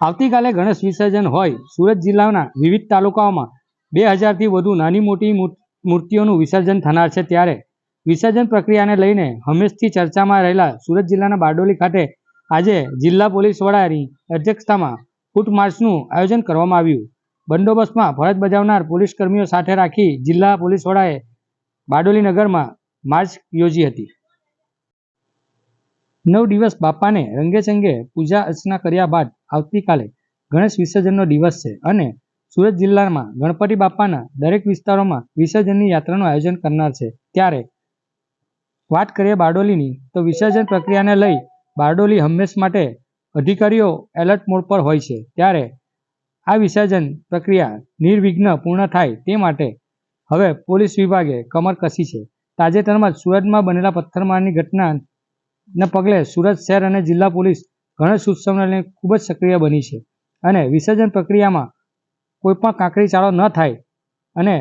આવતીકાલે ગણેશ વિસર્જન હોય, સુરત જિલ્લાના વિવિધ તાલુકાઓમાં બે હજારથી વધુ નાની મોટી મૂર- મૂર્તિઓનું વિસર્જન થનાર છે ત્યારે વિસર્જન પ્રક્રિયાને લઈને હંમેશથી ચર્ચામાં રહેલા સુરત જિલ્લાના બારડોલી ખાતે આજે જિલ્લા પોલીસ વડાની અધ્યક્ષતામાં ફૂટ માર્ચનું આયોજન કરવામાં આવ્યું. બંદોબસ્તમાં ફરજ બજાવનાર પોલીસ કર્મીઓ સાથે રાખી જિલ્લા પોલીસ વડાએ બારડોલી નગરમાં માર્ચ યોજી હતી. નવ દિવસ બાપાને રંગેચંગે પૂજા અર્ચના કર્યા બાદ આવતીકાલે ગણેશ વિસર્જનનો દિવસ છે અને સુરત જિલ્લામાં ગણપતિ બાપાના દરેક વિસ્તારોમાં વિસર્જનની યાત્રાનું આયોજન કરનાર છે. ત્યારે વાત કરીએ બારડોલીની, તો વિસર્જન પ્રક્રિયાને લઈ બારડોલી હંમેશ માટે અધિકારીઓ એલર્ટ મોડ પર હોય છે. ત્યારે આ વિસર્જન પ્રક્રિયા નિર્વિઘ્ન પૂર્ણ થાય તે માટે હવે પોલીસ વિભાગે કમર કસી છે. તાજેતરમાં જ સુરતમાં બનેલા પથ્થરમારની ઘટનાને પગલે સુરત શહેર અને જિલ્લા પોલીસ ગણેશ ઉત્સવને ખૂબ જ સક્રિય બની છે. અને વિસર્જન પ્રક્રિયામાં કોઈપણ કાંકરી ચાળો ન થાય અને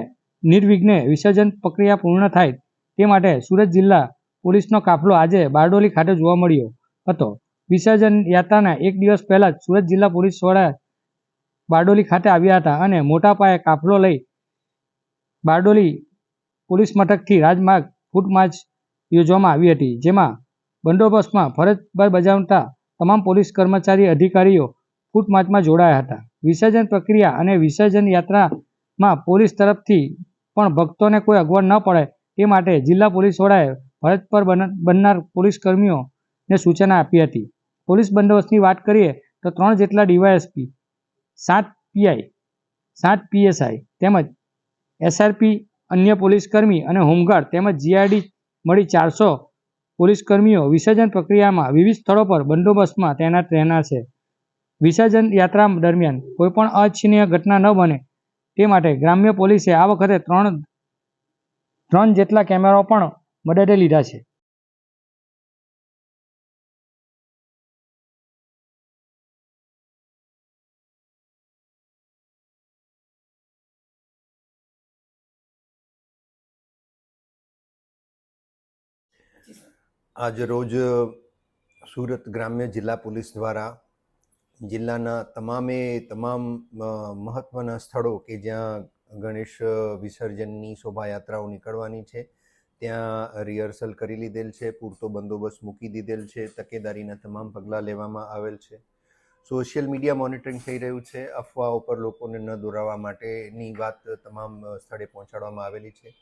નિર્વિઘ્ને વિસર્જન પ્રક્રિયા પૂર્ણ થાય તે માટે સુરત જિલ્લા પોલીસનો કાફલો આજે બારડોલી ખાતે જોવા મળ્યો હતો. વિસર્જન યાત્રાના એક દિવસ પહેલા જ સુરત જિલ્લા પોલીસ વડા બારડોલી ખાતે આવ્યા હતા અને મોટા પાયે કાફલો લઈ બારડોલી પોલીસ મથકથી રાજમાર્ગ ફૂટ યોજવામાં આવી હતી, જેમાં બંદોબસ્તમાં ફરજ બજાવતા તમામ પોલીસ કર્મચારી અધિકારીઓ ફૂટમાર્ચમાં જોડાયા હતા. વિસર્જન પ્રક્રિયા અને વિસર્જન યાત્રામાં પોલીસ તરફથી પણ ભક્તોને કોઈ અગવડ ન પડે તે માટે જિલ્લા પોલીસ વડાએ ફરજ પર બન- બનનાર પોલીસ કર્મીઓને સૂચના આપી હતી. પોલીસ બંદોબસ્તની વાત કરીએ તો ત્રણ જેટલા ડીવાયએસપી, સાત પીઆઈ, સાત પીએસઆઈ તેમજ એસઆરપી અન્ય પોલીસ કર્મી અને હોમગાર્ડ તેમજ જીઆરડી મળી ચારસો પોલીસ કર્મીઓ વિસર્જન પ્રક્રિયામાં વિવિધ સ્થળો પર બંદોબસ્તમાં તૈનાત રહેનાર છે. વિસર્જન યાત્રા દરમિયાન કોઈપણ અનિચ્છનીય ઘટના ન બને તે માટે ગ્રામ્ય પોલીસે આ વખતે ત્રણ ત્રણ જેટલા કેમેરાઓ પણ મદદે લીધા છે. આજ રોજ સુરત ગ્રામ્ય જિલ્લા પોલીસ દ્વારા જિલ્લાના તમામે તમામ મહત્ત્વના સ્થળો કે જ્યાં ગણેશ વિસર્જનની શોભાયાત્રાઓ નીકળવાની છે, ત્યાં રિહર્સલ કરી લીધેલ છે, પૂરતો બંદોબસ્ત મૂકી દીધેલ છે, તકેદારીના તમામ પગલાં લેવામાં આવેલ છે. સોશિયલ મીડિયા મોનિટરિંગ થઈ રહ્યું છે, અફવાઓ પર લોકોને ન દોરાવા માટેની વાત તમામ સ્થળે પહોંચાડવામાં આવેલી છે.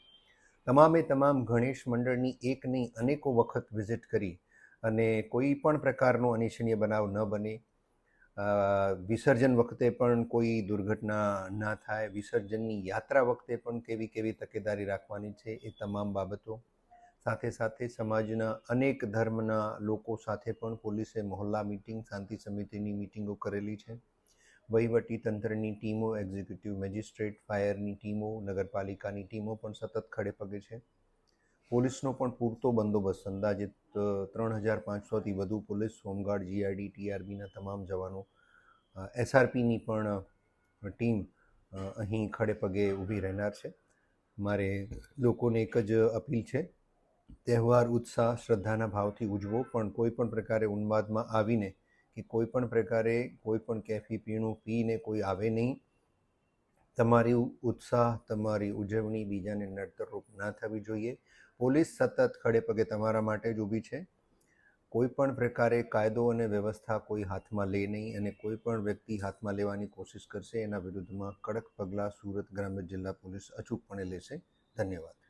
તમામે તમામ ગણેશ મંડળની એક નહીં અનેકો વખત વિઝિટ કરી અને કોઈ પણ પ્રકારનો અનિચ્છનીય બનાવ ન બને. વિસર્જન વખતે પણ કોઈ દુર્ઘટના ના થાય. વિસર્જનની યાત્રા વખતે પણ કેવી કેવી તકેદારી રાખવાની છે એ તમામ બાબતો. સાથે સાથે સમાજના અનેક ધર્મના લોકો સાથે પણ પોલીસે મહોલ્લા મિટિંગ, શાંતિ સમિતિની મિટિંગો કરેલી છે. તંત્રની ટીમો, એક્ઝિક્યુટિવ મેજિસ્ટ્રેટ, ફાયરની ટીમો, નગરપાલિકાની ટીમો પણ સતત ખડે પગે છે. પોલીસનો પણ પૂરતો બંદોબસ્ત. અંદાજિત ત્રણ હજાર પાંચસોથી વધુ પોલીસ, હોમગાર્ડ જીઆરડી ટીઆરબીના તમામ જવાનો એસઆરપીની પણ ટીમ અહીં ખડે પગે ઊભી રહેનાર છે. મારે લોકોને એક જ અપીલ છે. તહેવાર, ઉત્સાહ, શ્રદ્ધાના ભાવથી ઉજવો, પણ કોઈ પણ પ્રકારે ઉન્માદમાં આવીને કે કોઈ પણ પ્રકારે કોઈ પણ કેફી પીણું પીને કોઈ આવે નહીં. તમારી ઉત્સાહ, તમારી ઉજવણી બીજાને નડતરરૂપ ના થવી જોઈએ. પોલીસ સતત ખડે પગે તમારા માટે જ ઊભી છે. કોઈ પણ પ્રકારે કાયદો અને વ્યવસ્થા કોઈ હાથમાં લે નહીં અને કોઈ પણ વ્યક્તિ હાથમાં લેવાની કોશિશ કરશે એના વિરુદ્ધમાં કડક પગલાં સુરત ગ્રામ્ય જિલ્લા પોલીસ અચૂકપણે લેશે. ધન્યવાદ.